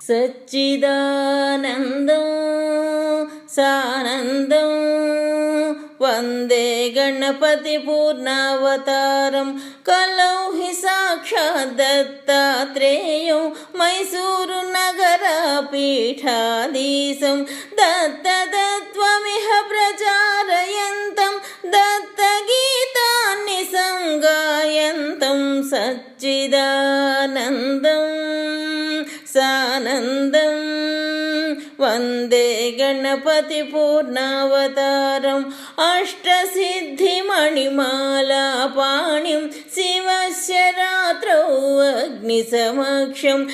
సచ్చిదానందం సానందం వందే గణపతి పూర్ణావతారం కలౌ హి సాక్షాత్ దత్తాత్రేయం మైసూరు నగర పీఠాధీశం దత్తతత్వమిహ ప్రచారయంతం దత్తగీతాన్ని సంగాయంతం సచ్చిదానందం సానందం వందే గణపతి పూర్ణావతారం. అష్టసిద్ధిమణిమాలా పాణిం. శివస్య రాత్రౌ అగ్నిసమక్షం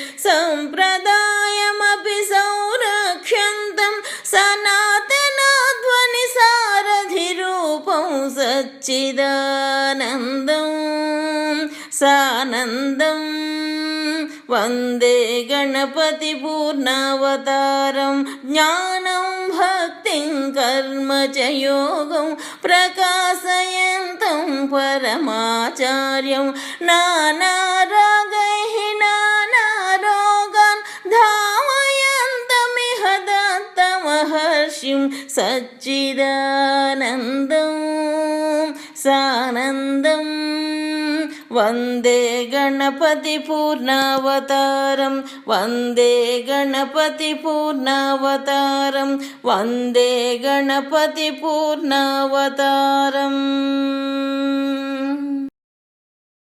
వందే గణపతి పూర్ణావతారం జ్ఞానం భక్తిం కర్మ చ యోగం ప్రకాశయంతం పరమాచార్యం నానారాగై నానారోగాన్ ధామయంతమిహ దత్త మహర్షిం సచ్చిదానందం సానందం వందే గణపతి పూర్ణావతారం వందే గణపతి పూర్ణావతారం వందే గణపతి పూర్ణావతారం.